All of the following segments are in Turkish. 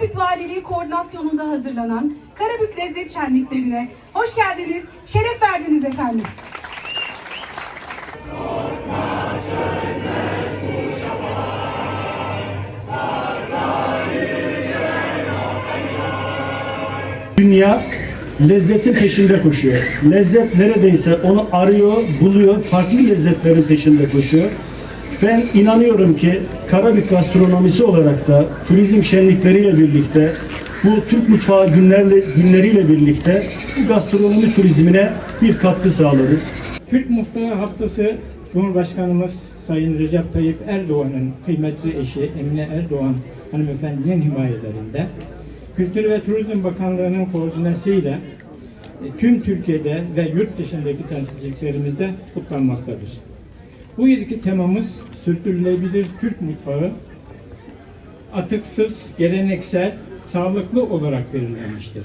Karabük Valiliği koordinasyonunda hazırlanan Karabük Lezzet Şenliklerine hoş geldiniz, şeref verdiniz efendim. Dünya lezzetin peşinde koşuyor. Lezzet neredeyse onu arıyor, buluyor, farklı lezzetlerin peşinde koşuyor. Ben inanıyorum ki Karabük gastronomisi olarak da turizm şenlikleriyle birlikte bu Türk mutfağı günlerle, günleriyle birlikte bu gastronomi turizmine bir katkı sağlarız. Türk Mutfağı Haftası Cumhurbaşkanımız Sayın Recep Tayyip Erdoğan'ın kıymetli eşi Emine Erdoğan hanımefendinin himayelerinde Kültür ve Turizm Bakanlığı'nın koordinesiyle e, tüm Türkiye'de ve yurt dışındaki temsilciliklerimizde kutlanmaktadır. Bu yılki temamız sürdürülebilir Türk mutfağı atıksız, geleneksel, sağlıklı olarak belirlenmiştir.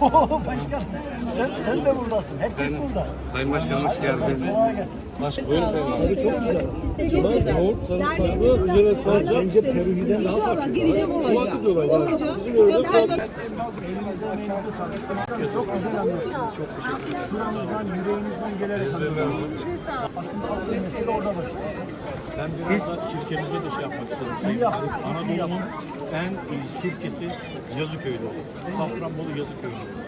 Başkan sen, sen de buradasın. Herkes burada. Sayın Başkanım hoş geldin. Buyurun Sayın Valim. Bence Peruni'den daha farklı. Gireceğim olacak. Olacak. Çok güzel anlattınız. Çok teşekkür ederim. Şuramızdan, yüreğimizden gelerek anlattınız. Aslında asıl mesele orada başlıyor. Ben biraz da sirkemize de şey yapmak istedim. Anadolu'nun en iyi sirkesi Yazıköy'de olur. Safranbolu Yazıköy'de olur.